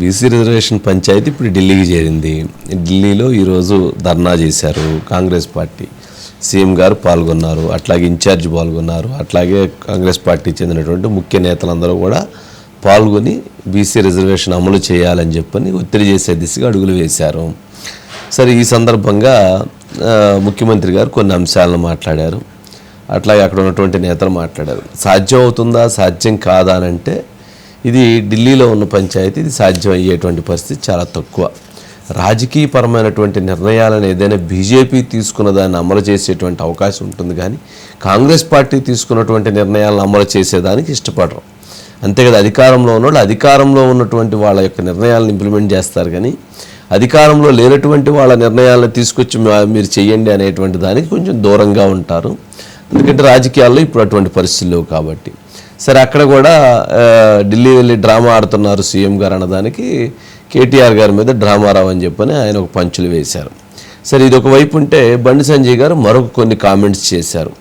BC reservation panchayat ఇప్పుడు ఢిల్లీకి చేరింది. ఢిల్లీలో ఈరోజు ధర్నా చేశారు కాంగ్రెస్ పార్టీ. సీఎం గారు పాల్గొన్నారు అట్లాగే ఇన్ఛార్జ్ పాల్గొన్నారు అట్లాగే కాంగ్రెస్ పార్టీ చెందినటువంటి ముఖ్య నేతలందరూ కూడా పాల్గొని బీసీ రిజర్వేషన్ అమలు చేయాలని చెప్పని ఒత్తిడి చేసే దిశగా అడుగులు వేశారు. సరే ఈ సందర్భంగా ముఖ్యమంత్రి గారు కొన్ని అంశాలను మాట్లాడారు. అట్లాగే అక్కడ ఉన్నటువంటి నేతలు మాట్లాడారు. సాధ్యం అవుతుందా? సాధ్యం కాదా అని అంటే ఇది ఢిల్లీలో ఉన్న పంచాయతీ. ఇది సాధ్యం అయ్యేటువంటి పరిస్థితి చాలా తక్కువ. రాజకీయపరమైనటువంటి నిర్ణయాలను ఏదైనా బీజేపీ తీసుకున్న దాన్ని అమలు చేసేటువంటి అవకాశం ఉంటుంది కానీ కాంగ్రెస్ పార్టీ తీసుకున్నటువంటి నిర్ణయాలను అమలు చేసేదానికి ఇష్టపడరు. అంతే అధికారంలో ఉన్నవాళ్ళు అధికారంలో ఉన్నటువంటి వాళ్ళ యొక్క నిర్ణయాలను ఇంప్లిమెంట్ చేస్తారు కానీ అధికారంలో లేనటువంటి వాళ్ళ నిర్ణయాలను తీసుకొచ్చి మీరు చేయండి అనేటువంటి దానికి కొంచెం దూరంగా ఉంటారు. ఎందుకంటే రాజకీయాల్లో ఇప్పుడు అటువంటి పరిస్థితులు లేవు కాబట్టి. సరే అక్కడ కూడా ఢిల్లీ వెళ్ళి డ్రామా ఆడుతున్నారు సీఎం గారు అన్నదానికి. కేటీఆర్ గారి మీద డ్రామారావు అని చెప్పని ఆయన ఒక పంచులు వేశారు. సరే ఇది ఒక వైపు ఉంటే బండి సంజయ్ గారు మరొక కొన్ని కామెంట్స్ చేశారు.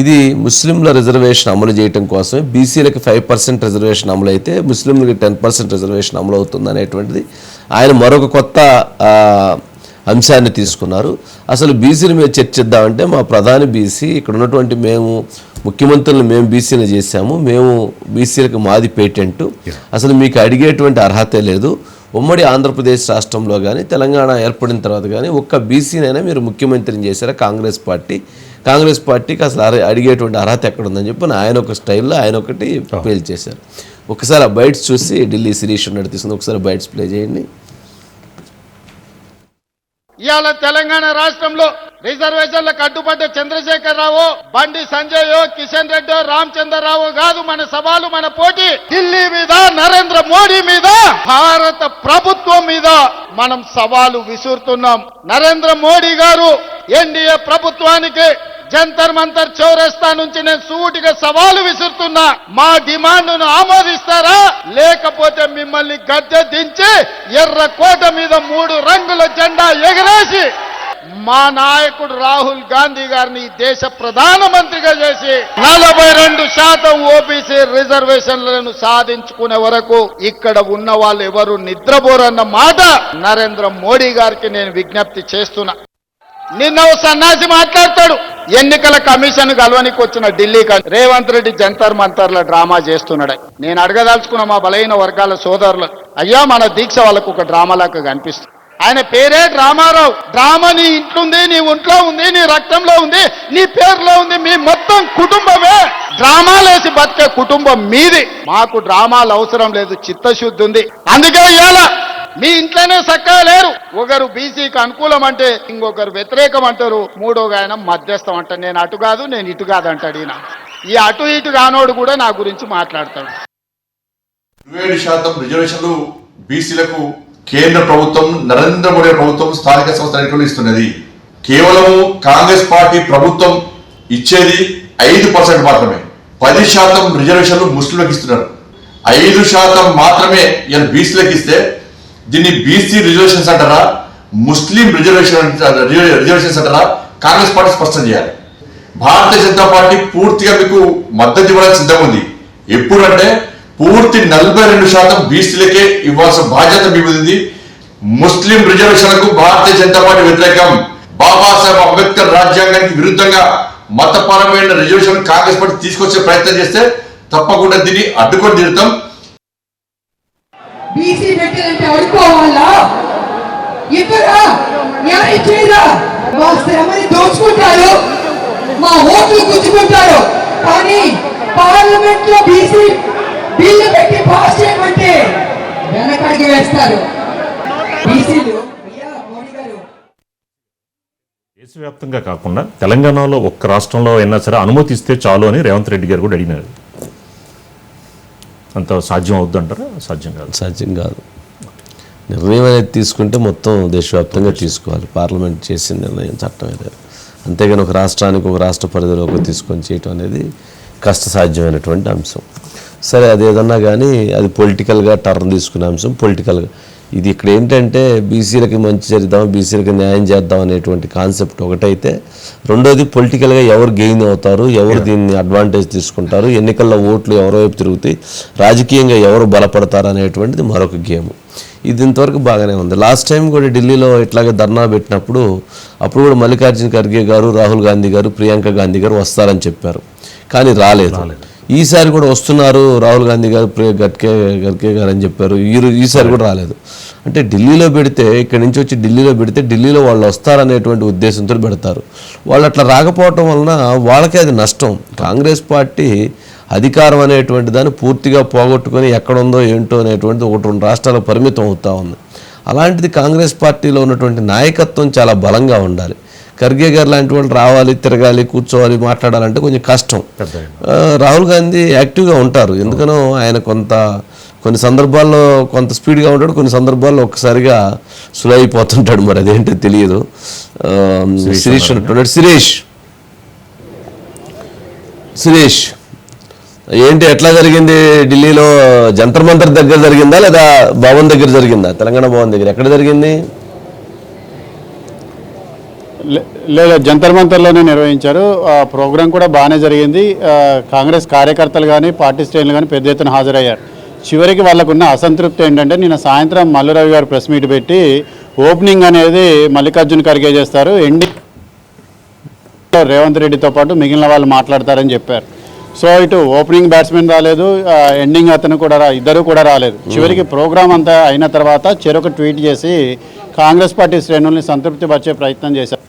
ఇది ముస్లింల రిజర్వేషన్ అమలు చేయడం కోసమే. బీసీలకి ఫైవ్ పర్సెంట్ రిజర్వేషన్ అమలు అయితే ముస్లింలకి టెన్ పర్సెంట్ రిజర్వేషన్ అమలు అవుతుంది అనేటువంటిది ఆయన మరొక కొత్త అంశాన్ని తీసుకున్నారు. అసలు బీసీల మీద చర్చిద్దామంటే మా ప్రధాని బీసీ ఇక్కడ ఉన్నటువంటి మేము ముఖ్యమంత్రులను మేము బీసీలు చేశాము మేము బీసీలకు మాది పేటెంట్. అసలు మీకు అడిగేటువంటి అర్హతే లేదు. ఉమ్మడి ఆంధ్రప్రదేశ్ రాష్ట్రంలో కానీ తెలంగాణ ఏర్పడిన తర్వాత కానీ ఒక్క బీసీనైనా మీరు ముఖ్యమంత్రిని చేశారా? కాంగ్రెస్ పార్టీ. కాంగ్రెస్ పార్టీకి అసలు అడిగేటువంటి అర్హత ఎక్కడ ఉందని చెప్పి ఆయన ఒక స్టైల్లో ఆయన ఒకటి పేల్ చేశారు ఒకసారి ఆ బైట్స్ చూసి ఢిల్లీ శిరీష్ ఉన్నట్టు తీసుకుని ఒకసారి బైట్స్ ప్లే చేయండి. ఇవాళ తెలంగాణ రాష్ట్రంలో రిజర్వేషన్లకు అడ్డుపడ్డ చంద్రశేఖరరావు బండి సంజయ్ కిషన్ రెడ్డి రామచంద్రరావు కాదు మన సవాలు మన పోటీ. ఢిల్లీ మీద నరేంద్ర మోడీ మీద భారత ప్రభుత్వం మీద మనం సవాలు విసురుతున్నాం. నరేంద్ర మోడీ గారు ఎన్డీఏ ప్రభుత్వానికి జంతర్ మంతర్ చౌరస్తా నుంచి నేను సూటిగా సవాలు విసురుతున్నా. మా డిమాండ్ను ఆమోదిస్తారా? లేకపోతే మిమ్మల్ని గద్దె దించి ఎర్ర కోట మీద మూడు రంగుల జెండా ఎగరేసి మా నాయకుడు రాహుల్ గాంధీ గారిని దేశ ప్రధానమంత్రిగా చేసి నలభై రెండు శాతం ఓబీసీ రిజర్వేషన్లను సాధించుకునే వరకు ఇక్కడ ఉన్న వాళ్ళు ఎవరు నిద్రపోరన్న మాట నరేంద్ర మోడీ గారికి నేను విజ్ఞప్తి చేస్తున్నా. నిన్న ఓ సన్నాసి మాట్లాడతాడు. ఎన్నికల కమిషన్ కలవనికి వచ్చిన ఢిల్లీ రేవంత్ రెడ్డి జంతర్ మంతర్ల డ్రామా చేస్తున్నాడు. నేను అడగదలుచుకున్న మా బలహీన వర్గాల సోదరులు అయ్యా మన దీక్ష వాళ్ళకు ఒక డ్రామాలాగా కనిపిస్తుంది. ఆయన పేరే డ్రామారావు. డ్రామా నీ ఇంట్లుంది నీ ఒంట్లో ఉంది నీ రక్తంలో ఉంది నీ పేరులో ఉంది మీ మొత్తం కుటుంబమే. డ్రామాలేసి బతికే కుటుంబం మీది. మాకు డ్రామాలు అవసరం లేదు చిత్తశుద్ధి ఉంది. అందుకే ఇవాళ మీ ఇంట్లోనే చక్కగా లేరు. ఒకరు బీసీకి అనుకూలం అంటే ఇంకొకరు వ్యతిరేకం అంటారు. మూడోగా ఆయన మధ్యస్థం అంటారు నేను అటు కాదు నేను ఇటు కాదు అంటాడు ఈయన. ఈ అటు ఇటు కానోడు కూడా నా గురించి మాట్లాడతాడు. ఇరవై ఏడు శాతం రిజర్వేషన్లు బీసీలకు కేంద్ర ప్రభుత్వం నరేంద్ర మోడీ ప్రభుత్వం స్థానిక సంస్థల ఇస్తున్నది. కేవలం కాంగ్రెస్ పార్టీ ప్రభుత్వం ఇచ్చేది ఐదు పర్సెంట్ మాత్రమే. పది శాతం రిజర్వేషన్లు ముస్లింలకు ఇస్తున్నారు. ఐదు శాతం మాత్రమే ఇలా బీసీలకు ఇస్తే దీన్ని బీసీ రిజర్వేషన్స్ అంటారా? ముస్లిం రిజర్వేషన్ రిజర్వేషన్స్ అంటారా? కాంగ్రెస్ పార్టీ స్పష్టం చేయాలి. భారతీయ జనతా పార్టీ పూర్తిగా మీకు మద్దతు ఇవ్వడానికి సిద్ధంగా ఉంది ఎప్పుడంటే పూర్తి నలభై రెండు శాతం బీసీలకే ఇవ్వాల్సిన బాధ్యత మీ ఉంది. ముస్లిం రిజర్వేషన్లకు భారతీయ జనతా పార్టీ వ్యతిరేకం. బాబాసాహెబ్ అంబేద్కర్ రాజ్యాంగానికి విరుద్ధంగా మతపరమైన రిజర్వేషన్ కాంగ్రెస్ పార్టీ తీసుకొచ్చే ప్రయత్నం చేస్తే తప్పకుండా దీన్ని అడ్డుకొని తీరుతాం. బీసీ పెట్టాలంటే అడుకోవాలా ఇవ్వరా? న్యాయం చేయరా? మా శ్రమని దోచుకుంటారు మా ఓట్లు గుచ్చుకుంటారు. కానీ పార్లమెంట్లో బీసీ బిల్లు పెట్టి పాస్ చేయమంటే వెనకడికి వేస్తారు. బీసీలు దేశవ్యాప్తంగా కాకుండా తెలంగాణలో ఒక్క రాష్ట్రంలో అయినా సరే అనుమతిస్తే చాలు అని రేవంత్ రెడ్డి గారు కూడా అడిగినారు. అంత సాధ్యం అవుద్ది అంటారా సాధ్యం కాదు. సాధ్యం కాదు. నిర్ణయం అనేది తీసుకుంటే మొత్తం దేశవ్యాప్తంగా తీసుకోవాలి. పార్లమెంట్ చేసిన నిర్ణయం చట్టం అనేది అంతేగాని ఒక రాష్ట్రానికి ఒక రాష్ట్ర పరిధిలోకి తీసుకొని చేయటం అనేది కష్టసాధ్యమైనటువంటి అంశం. సరే అది ఏదన్నా కానీ అది పొలిటికల్గా టర్న్ తీసుకునే అంశం పొలిటికల్గా ఇది ఇక్కడ ఏంటంటే బీసీలకి మంచి చేద్దాం బీసీలకి న్యాయం చేద్దాం అనేటువంటి కాన్సెప్ట్ ఒకటైతే రెండోది పొలిటికల్గా ఎవరు గెయిన్ అవుతారు ఎవరు దీన్ని అడ్వాంటేజ్ తీసుకుంటారు ఎన్నికల్లో ఓట్లు ఎవరి వైపు తిరుగుతాయి రాజకీయంగా ఎవరు బలపడతారు అనేటువంటిది మరొక గేమ్. ఇది ఇంతవరకు బాగానే ఉంది. లాస్ట్ టైం కూడా ఢిల్లీలో ఇట్లాగే ధర్నా పెట్టినప్పుడు అప్పుడు కూడా మల్లికార్జున ఖర్గే గారు రాహుల్ గాంధీ గారు ప్రియాంక గాంధీ గారు వస్తారని చెప్పారు. కానీ రాలేదు. ఈసారి కూడా వస్తున్నారు రాహుల్ గాంధీ గారు ప్రియ గట్కే గట్కే గారు అని చెప్పారు. ఈ ఈసారి కూడా రాలేదు. అంటే ఢిల్లీలో పెడితే ఇక్కడి నుంచి వచ్చి ఢిల్లీలో పెడితే ఢిల్లీలో వాళ్ళు వస్తారనేటువంటి ఉద్దేశంతో పెడతారు. వాళ్ళు అట్లా రాకపోవటం వలన వాళ్ళకే అది నష్టం. కాంగ్రెస్ పార్టీ అధికారం అనేటువంటి దాన్ని పూర్తిగా పోగొట్టుకొని ఎక్కడుందో ఏంటో అనేటువంటిది ఒకటి రెండు రాష్ట్రాలకు పరిమితం అవుతా ఉంది. అలాంటిది కాంగ్రెస్ పార్టీలో ఉన్నటువంటి నాయకత్వం చాలా బలంగా ఉండాలి. ఖర్గే గారు లాంటి వాళ్ళు రావాలి తిరగాలి కూర్చోవాలి మాట్లాడాలంటే కొంచెం కష్టం. రాహుల్ గాంధీ యాక్టివ్గా ఉంటారు. ఎందుకనో ఆయన కొంత కొన్ని సందర్భాల్లో కొంత స్పీడ్గా ఉంటాడు కొన్ని సందర్భాల్లో ఒక్కసారిగా స్లో అయిపోతుంటాడు. మరి అదేంటో తెలియదు. శిరీష్ అంటున్నాడు. సురేష్ సురేష్ ఏంటి ఎట్లా జరిగింది? ఢిల్లీలో జంతర్ మంతర్ దగ్గర జరిగిందా లేదా భవన్ దగ్గర జరిగిందా? తెలంగాణ భవన్ దగ్గర ఎక్కడ జరిగింది? లేదు జంతర్ మంతర్లోనే నిర్వహించారు. ఆ ప్రోగ్రాం కూడా బాగానే జరిగింది. కాంగ్రెస్ కార్యకర్తలు కానీ పార్టీ శ్రేణులు కానీ పెద్ద ఎత్తున హాజరయ్యారు. చివరికి వాళ్ళకున్న అసంతృప్తి ఏంటంటే నిన్న సాయంత్రం మల్లురవి గారు ప్రెస్ మీట్ పెట్టి ఓపెనింగ్ అనేది మల్లికార్జున్ ఖర్గే చేస్తారు. ఎండింగ్ రేవంత్ రెడ్డితో పాటు మిగిలిన వాళ్ళు మాట్లాడతారని చెప్పారు. సో ఇటు ఓపెనింగ్ బ్యాట్స్మెన్ రాలేదు ఎండింగ్ అతను కూడా రా ఇద్దరు కూడా రాలేదు. చివరికి ప్రోగ్రామ్ అంతా అయిన తర్వాత చెరొక ట్వీట్ చేసి కాంగ్రెస్ పార్టీ శ్రేణుల్ని సంతృప్తిపరిచే ప్రయత్నం చేశారు.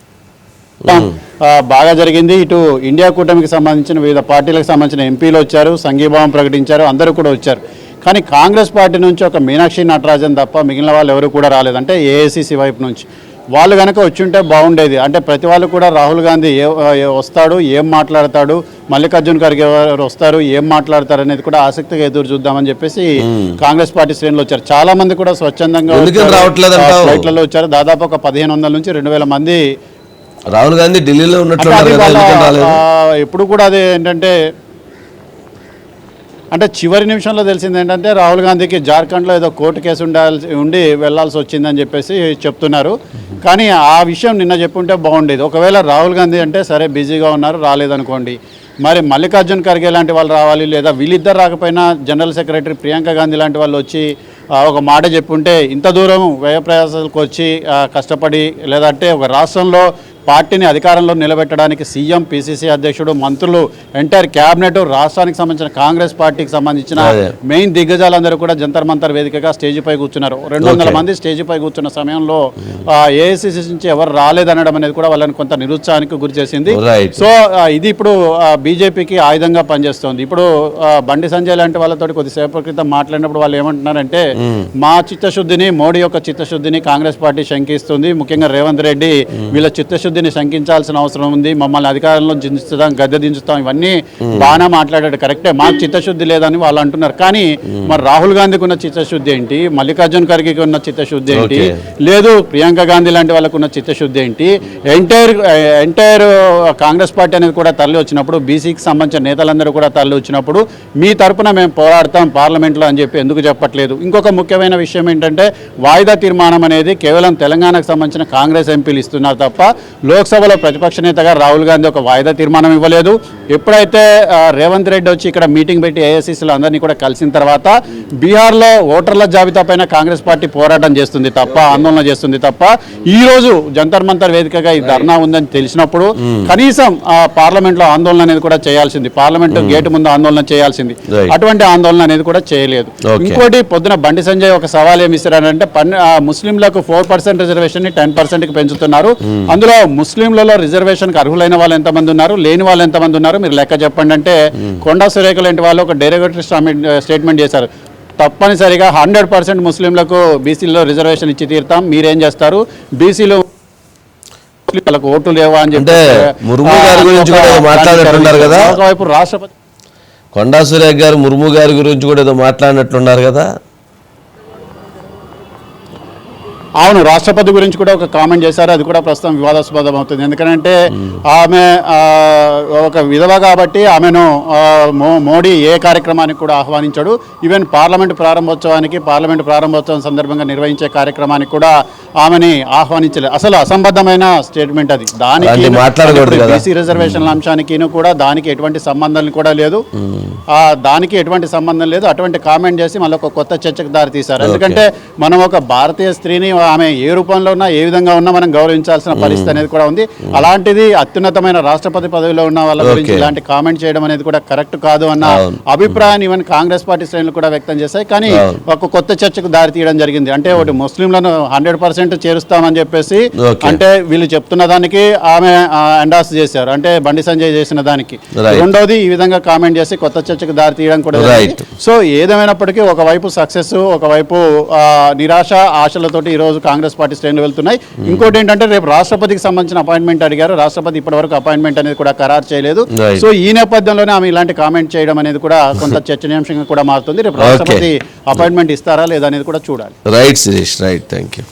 బాగా జరిగింది. ఇటు ఇండియా కూటమికి సంబంధించిన వివిధ పార్టీలకు సంబంధించిన ఎంపీలు వచ్చారు సంఘీభావం ప్రకటించారు అందరూ కూడా వచ్చారు. కానీ కాంగ్రెస్ పార్టీ నుంచి ఒక మీనాక్షి నటరాజన్ తప్ప మిగిలిన వాళ్ళు ఎవరు కూడా రాలేదు. అంటే ఏఐసిసి వైపు నుంచి. వాళ్ళు కనుక వచ్చుంటే బాగుండేది. అంటే ప్రతి వాళ్ళు కూడా రాహుల్ గాంధీ ఏ వస్తాడు ఏం మాట్లాడతాడు మల్లికార్జున్ ఖర్గే గారు వస్తారు ఏం మాట్లాడతారు అనేది కూడా ఆసక్తిగా ఎదురు చూద్దామని చెప్పేసి కాంగ్రెస్ పార్టీ శ్రేణులు వచ్చారు. చాలా మంది కూడా స్వచ్ఛందంగా ఫ్లైట్లలో వచ్చారు. దాదాపు ఒక పదిహేను వందల నుంచి రెండు వేల మంది రాహుల్ గాంధీ ఢిల్లీలో ఆ, ఎప్పుడు కూడా అది ఏంటంటే అంటే చివరి నిమిషంలో తెలిసింది ఏంటంటే రాహుల్ గాంధీకి జార్ఖండ్లో ఏదో కోర్టు కేసు ఉండాల్సి ఉండి వెళ్ళాల్సి వచ్చిందని చెప్పేసి చెప్తున్నారు. కానీ ఆ విషయం నిన్న చెప్పుంటే బాగుండేది. ఒకవేళ రాహుల్ గాంధీ అంటే సరే బిజీగా ఉన్నారు రాలేదనుకోండి. మరి మల్లికార్జున్ ఖర్గే లాంటి వాళ్ళు రావాలి లేదా వీళ్ళిద్దరు రాకపోయినా జనరల్ సెక్రటరీ ప్రియాంక గాంధీ లాంటి వాళ్ళు వచ్చి ఒక మాట చెప్పుంటే ఇంత దూరం వ్యయ ప్రయాసాలకు వచ్చి కష్టపడి లేదంటే ఒక రాష్ట్రంలో పార్టీని అధికారంలో నిలబెట్టడానికి సీఎం పిసిసి అధ్యక్షుడు మంత్రులు ఎంటైర్ క్యాబినెట్ రాష్ట్రానికి సంబంధించిన కాంగ్రెస్ పార్టీకి సంబంధించిన. మెయిన్ దిగ్గజాలందరూ కూడా జంతర్ మంతర్ వేదికగా స్టేజ్ పై కూర్చున్నారు రెండు వందల. మంది స్టేజ్ పై కూర్చున్న సమయంలో ఏఐసిసి నుంచి ఎవరు రాలేదనడం అనేది కూడా వాళ్ళని కొంత నిరుత్సాహానికి గురి చేసింది. సో ఇది ఇప్పుడు బీజేపీకి ఆయుధంగా పనిచేస్తోంది ఇప్పుడు బండి సంజయ్ లాంటి వాళ్ళతో కొద్దిసేపటి క్రితం మాట్లాడినప్పుడు వాళ్ళు ఏమంటున్నారంటే మా చిత్తశుద్ధిని మోడీ యొక్క చిత్తశుద్ధిని కాంగ్రెస్ పార్టీ శంకిస్తుంది ముఖ్యంగా రేవంత్ రెడ్డి వీళ్ళ చిత్తశుద్ధిని శంకించాల్సిన అవసరం ఉంది. మమ్మల్ని అధికారంలో దించుతాం గద్దె దించుతాం. ఇవన్నీ బాగా మాట్లాడాడు. కరెక్టే. మాకు చిత్తశుద్ధి లేదని వాళ్ళు అంటున్నారు. కానీ మరి రాహుల్ గాంధీకి ఉన్న చిత్తశుద్ధి ఏంటి? మల్లికార్జున్ ఖర్గేకి ఉన్న చిత్తశుద్ధి ఏంటి. లేదు ప్రియాంక గాంధీ లాంటి వాళ్ళకు ఉన్న చిత్తశుద్ధి ఏంటి? ఎంటైర్ ఎంటైర్ కాంగ్రెస్ పార్టీ అనేది కూడా తరలి వచ్చినప్పుడు బీసీకి సంబంధించిన నేతలందరూ కూడా తరలి వచ్చినప్పుడు మీ తరపున మేము పోరాడతాం పార్లమెంట్లో అని చెప్పి ఎందుకు చెప్పట్లేదు? ఇంకొక ముఖ్యమైన విషయం ఏంటంటే వాయిదా తీర్మానం అనేది కేవలం తెలంగాణకు సంబంధించిన కాంగ్రెస్ ఎంపీలు ఇస్తున్నారు తప్ప లోక్సభలో ప్రతిపక్ష నేతగా రాహుల్ గాంధీ ఒక వాయిదా తీర్మానం ఇవ్వలేదు. ఎప్పుడైతే రేవంత్ రెడ్డి వచ్చి ఇక్కడ మీటింగ్ పెట్టి ఏఐసీసీలో అందరినీ కూడా కలిసిన తర్వాత బీహార్లో ఓటర్ల జాబితా పైన కాంగ్రెస్ పార్టీ పోరాటం చేస్తుంది తప్ప ఆందోళన చేస్తుంది తప్ప ఈ రోజు జంతర్ మంతర్ వేదికగా ఈ ధర్నా ఉందని తెలిసినప్పుడు కనీసం ఆ పార్లమెంట్లో ఆందోళన అనేది కూడా చేయాల్సింది. పార్లమెంట్ గేట్ ముందు ఆందోళన చేయాల్సింది. అటువంటి ఆందోళన అనేది కూడా చేయలేదు. ఇంకోటి పొద్దున బండి సంజయ్ ఒక సవాల్ ఏమి ఇస్తారంటే ముస్లింలకు ఫోర్ పర్సెంట్ రిజర్వేషన్ని టెన్ పర్సెంట్కి పెంచుతున్నారు అందులో ముస్లింలలో రిజర్వేషన్కి అర్హులైన వాళ్ళు ఎంతమంది ఉన్నారు? లేని వాళ్ళు ఎంతమంది ఉన్నారు? మీరు లెక్క చెప్పండి అంటే కొండా సురేఖ లాంటి వాళ్ళు ఒక డైరెక్టరీ స్టేట్మెంట్ చేశారు. తప్పనిసరిగా హండ్రెడ్ పర్సెంట్ ముస్లింలకు బీసీలో రిజర్వేషన్ ఇచ్చి తీరుతాం. మీరేం చేస్తారు? బీసీలో వాళ్ళకు ఓట్లు లేవా అని చెప్పి ముర్ము గారి గురించి కూడా మాట్లాడినట్టున్నారు కదా? ఒకవైపు రాష్ట్రపతి కొండా సురేఖ్ గారు ముర్ము గారి గురించి కూడా ఏదో మాట్లాడినట్లున్నారు కదా? అవును రాష్ట్రపతి గురించి కూడా ఒక కామెంట్ చేశారు. అది కూడా ప్రస్తుతం వివాదాస్పదం అవుతుంది. ఎందుకంటే ఆమె ఒక విధవ కాబట్టి ఆమెను మోడీ ఏ కార్యక్రమానికి కూడా ఆహ్వానించాడు. ఈవెన్ పార్లమెంట్ ప్రారంభోత్సవానికి పార్లమెంట్ ప్రారంభోత్సవం సందర్భంగా నిర్వహించే కార్యక్రమానికి కూడా ఆమెని ఆహ్వానించలేదు అసలు అసంబద్ధమైన స్టేట్మెంట్ అది. దానికి. బీసీ రిజర్వేషన్ల అంశానికి కూడా దానికి ఎటువంటి సంబంధం కూడా లేదు. ఆ దానికి ఎటువంటి సంబంధం లేదు. అటువంటి కామెంట్ చేసి మళ్ళీ ఒక కొత్త చర్చకు దారి తీశారు ఎందుకంటే మనం ఒక భారతీయ స్త్రీని ఆమె ఏ రూపంలో ఉన్నా ఏ విధంగా ఉన్నా మనం గౌరవించాల్సిన పరిస్థితి అనేది కూడా ఉంది అలాంటిది అత్యున్నతమైన రాష్ట్రపతి పదవిలో ఉన్న వాళ్ళ గురించి. ఇలాంటి కామెంట్ చేయడం అనేది కూడా కరెక్ట్ కాదు అన్న. అభిప్రాయాన్ని ఈవెన్ కాంగ్రెస్ పార్టీ శ్రేణులు కూడా వ్యక్తం చేశాయి కానీ. ఒక కొత్త చర్చకు దారి తీయడం జరిగింది అంటే ఒకటి ముస్లింలను హండ్రెడ్ పర్సెంట్ చేరుస్తామని చెప్పేసి. అంటే వీళ్ళు చెప్తున్న దానికి ఆమె ఎండాస్ చేశారు అంటే బండి సంజయ్ చేసిన దానికి. రెండోది ఈ విధంగా కామెంట్ చేసి కొత్త చర్చకు దారి తీయడం కూడా జరిగింది. సో ఏదేమైనప్పటికీ ఒకవైపు సక్సెస్ ఒకవైపు నిరాశ ఆశలతోటి ఈ రోజు కాంగ్రెస్ పార్టీ శ్రేణులు వెళ్తున్నాయి. ఇంకోటి ఏంటంటే రేపు రాష్ట్రపతికి సంబంధించిన అపాయింట్మెంట్ అడిగారు. రాష్ట్రపతి ఇప్పటివరకు అపాయింట్మెంట్ అనేది కూడా ఖరారు చేయలేదు. సో ఈ నేపథ్యంలోనే ఆమె ఇలాంటి కామెంట్ చేయడం అనేది కూడా కొంత చర్చనీయాంశంగా కూడా మారుతుంది. రేపు. రాష్ట్రపతి అపాయింట్మెంట్ ఇస్తారా లేదా అనేది కూడా చూడాలి. Right Sirish right thank you